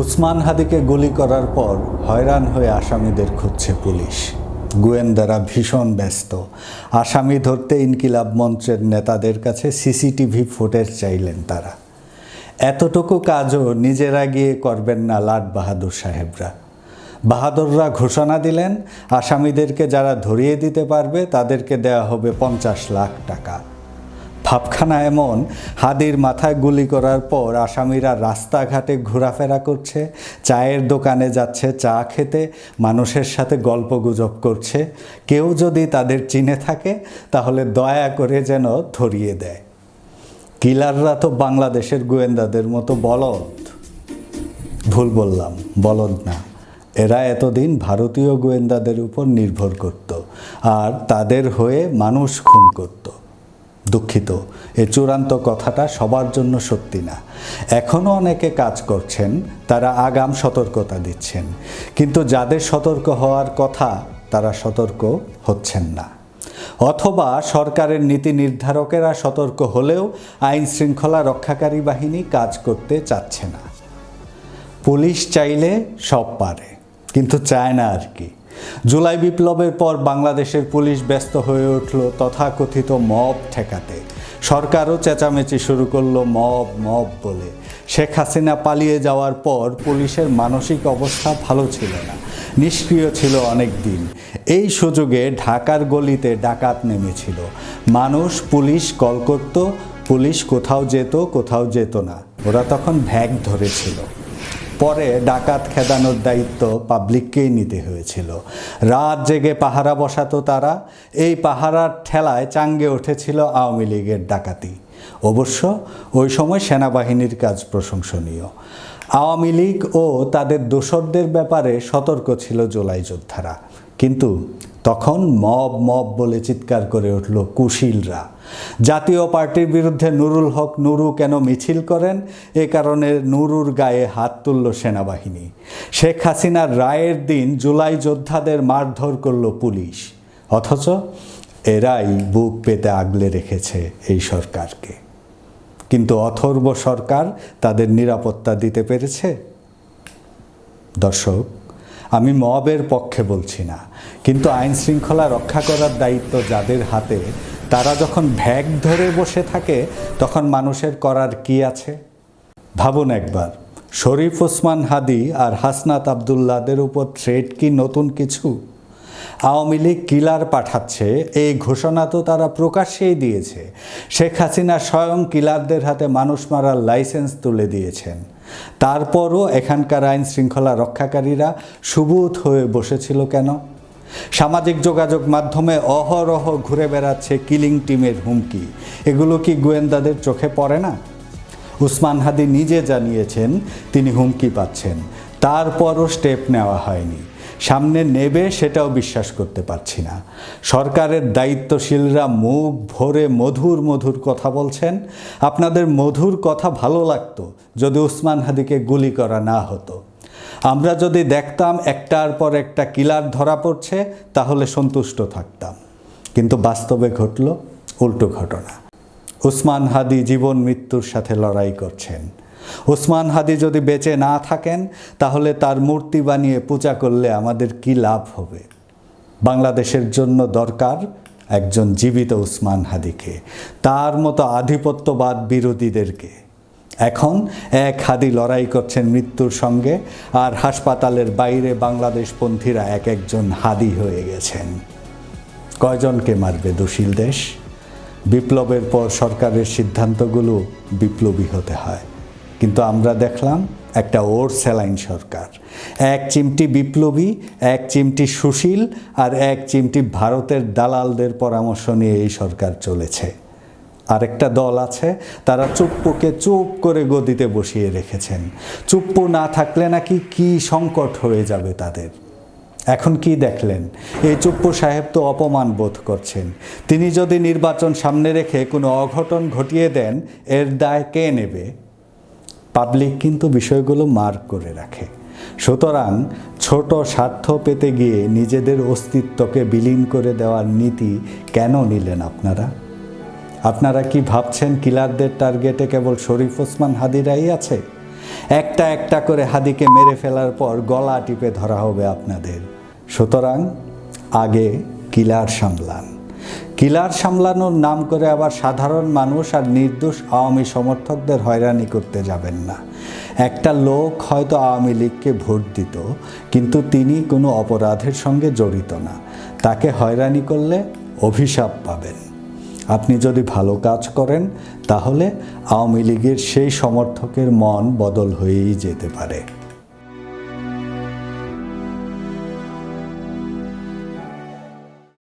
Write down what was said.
উসমান হাদিকে গুলি করার পর হয়রান হয়ে আসামিদের খুঁজছে পুলিশ। গোয়েন্দারা ভীষণ ব্যস্ত। আসামি ধরতে ইনকিলাব মঞ্চের নেতাদের কাছে সিসিটিভি ফুটেজ চাইলেন তারা। এতটুকু কাজও নিজেরা গিয়ে করবেন না লাট বাহাদুর সাহেবরা। বাহাদুররা ঘোষণা দিলেন, আসামিদেরকে যারা ধরিয়ে দিতে পারবে তাদেরকে দেয়া হবে পঞ্চাশ লাখ টাকা। ভাবখানা এমন, হাদির মাথায় গুলি করার পর আসামিরা রাস্তাঘাটে ঘোরাফেরা করছে, চায়ের দোকানে যাচ্ছে, চা খেতে, মানুষের সাথে গল্প গুজব করছে। কেউ যদি তাদের চিনে থাকে, তাহলে দয়া করে যেন ধরিয়ে দেয়। কিলাররা তো বাংলাদেশের গোয়েন্দাদের মতো বলদ। ভুল বললাম, বলদ না। এরা এতদিন ভারতীয় গোয়েন্দাদের উপর নির্ভর করত, আর তাদের হয়ে মানুষ খুন করত। দুঃখিত। এ চূড়ান্ত কথাটা সবার জন্য সত্যি না। এখনও অনেকে কাজ করছেন, তারা আগাম সতর্কতা দিচ্ছেন। কিন্তু যাদের সতর্ক হওয়ার কথা, তারা সতর্ক হচ্ছেন না। অথবা সরকারের নীতি নির্ধারকেরা সতর্ক হলেও আইন শৃঙ্খলা রক্ষাকারী বাহিনী কাজ করতে চাচ্ছে না। পুলিশ চাইলে সব পারে, কিন্তু চায় না আর কি। জুলাই বিপ্লবের পর বাংলাদেশের পুলিশ ব্যস্ত হয়ে উঠল তথাকথিত মব ঠেকাতে। সরকারও চেঁচামেচি শুরু করল মব মব বলে। শেখ হাসিনা পালিয়ে যাওয়ার পর পুলিশের মানসিক অবস্থা ভালো ছিল না, নিষ্ক্রিয় ছিল অনেক দিন এই সুযোগে ঢাকার গলিতে ডাকাত নেমেছিল। মানুষ, পুলিশ কল করত, পুলিশ কোথাও যেত কোথাও যেত না। ওরা তখন ভ্যাগ ধরেছিল। পরে ডাকাত খেদানোর দায়িত্ব পাবলিককেই নিতে হয়েছিল। রাত জেগে পাহারা বসাতো তারা। এই পাহারার ঠেলায় চাঙ্গে উঠেছিল আওয়ামী লীগের ডাকাতি। অবশ্য ওই সময় সেনাবাহিনীর কাজ প্রশংসনীয়। আওয়ামী লীগ ও তাদের দোসরদের ব্যাপারে সতর্ক ছিল জোলাই যোদ্ধারা। কিন্তু তখন মব মব বলে চিৎকার করে উঠল কুশীলরা। জাতীয় পার্টির বিরুদ্ধে নুরুল হক নুরু কেন মিছিল করেন? এ কারণে নুরুর গায়ে হাত তুলল সেনাবাহিনী। শেখ হাসিনার রায়ের দিন জুলাই যোদ্ধাদের মারধর করল পুলিশ। অথচ এরাই বুক পেতে আগলে রেখেছে এই সরকারকে। কিন্তু অথর্ব সরকার তাদের নিরাপত্তা দিতে পেরেছে? দর্শক আমি মবের পক্ষে বলছি না। কিন্তু আইন শৃঙ্খলা রক্ষা করার দায়িত্ব যাদের হাতে, তারা যখন ভ্যাগ ধরে বসে থাকে, তখন মানুষের করার কি আছে? ভাবুন একবার, শরীফ ওসমান হাদি আর হাসনাত আবদুল্লাদের উপর থ্রেড কি নতুন কিছু? আওয়ামী লীগ কিলার পাঠাচ্ছে, এই ঘোষণা তো তারা প্রকাশ্যেই দিয়েছে। শেখ হাসিনা স্বয়ং কিলারদের হাতে মানুষ মারার লাইসেন্স তুলে দিয়েছেন। তারপরও এখানকার আইন শৃঙ্খলা রক্ষাকারীরা সুবুত হয়ে বসেছিল কেন? সামাজিক যোগাযোগ মাধ্যমে অহরহ ঘুরে বেড়াচ্ছে কিলিং টিমের হুমকি। এগুলো কি গোয়েন্দাদের চোখে পড়ে না? উসমান হাদি নিজে জানিয়েছেন, তিনি হুমকি পাচ্ছেন। তারপরও স্টেপ নেওয়া হয়নি। সামনে নেবে সেটাও বিশ্বাস করতে পারছি না। সরকারের দায়িত্বশীলরা মুখ ভরে মধুর মধুর কথা বলছেন। আপনাদের মধুর কথা ভালো লাগতো যদি উসমান হাদিকে গুলি করা না হতো। আমরা যদি দেখতাম একটার পর একটা কিলার ধরা পড়ছে, তাহলে সন্তুষ্ট থাকতাম। কিন্তু বাস্তবে ঘটল উল্টো ঘটনা। উসমান হাদি জীবন মৃত্যুর সাথে লড়াই করছেন। উসমান হাদি যদি বেঁচে না থাকেন, তাহলে তার মূর্তি বানিয়ে পূজা করলে আমাদের কি লাভ হবে? বাংলাদেশের জন্য দরকার একজন জীবিত উসমান হাদিকে, তার মতো আধিপত্যবাদ বিরোধীদেরকে। এখন এক হাদি লড়াই করছেন মৃত্যুর সঙ্গে, আর হাসপাতালের বাইরে বাংলাদেশপন্থীরা এক একজন হাদি হয়ে গেছেন। কয়জনকে মারবে দোষীল দেশ? বিপ্লবের পর সরকারের সিদ্ধান্তগুলো বিপ্লবী হতে হয়। কিন্তু আমরা দেখলাম একটা ওর স্যালাইন সরকার। এক চিমটি বিপ্লবী, এক চিমটি সুশীল আর এক চিমটি ভারতের দালালদের পরামর্শ নিয়ে এই সরকার চলেছে। আরেকটা দল আছে, তারা চুপ্পুকে চুপ করে গদিতে বসিয়ে রেখেছেন। চুপ্পু না থাকলে নাকি কি সংকট হয়ে যাবে তাদের? এখন কি দেখলেন? এই চুপ্পু সাহেব তো অপমান বোধ করছেন। তিনি যদি নির্বাচন সামনে রেখে কোনো অঘটন ঘটিয়ে দেন, এর দায় কে নেবে? পাবলিক কিন্তু বিষয়গুলো মার্ক করে রাখে। সুতরাং ছোট স্বার্থ পেতে গিয়ে নিজেদের অস্তিত্বকে বিলীন করে দেওয়ার নীতি কেন নিলেন আপনারা? আপনারা কি ভাবছেন কিলারদের টার্গেটে কেবল শরীফ ওসমান হাদিরাই আছে? একটা একটা করে হাদিকে মেরে ফেলার পর গলা টিপে ধরা হবে আপনাদের। সুতরাং আগে কিলার সামলান। কিলার সামলানোর নাম করে আবার সাধারণ মানুষ আর নির্দোষ আওয়ামী সমর্থকদের হয়রানি করতে যাবেন না। একটা লোক হয়তো আওয়ামী লীগকে ভোট দিত, কিন্তু তিনি কোনো অপরাধের সঙ্গে জড়িত না। তাকে হয়রানি করলে অভিশাপ পাবেন। আপনি যদি ভালো কাজ করেন, তাহলে আওয়ামী লীগের সেই সমর্থকের মন বদল হয়েই যেতে পারে।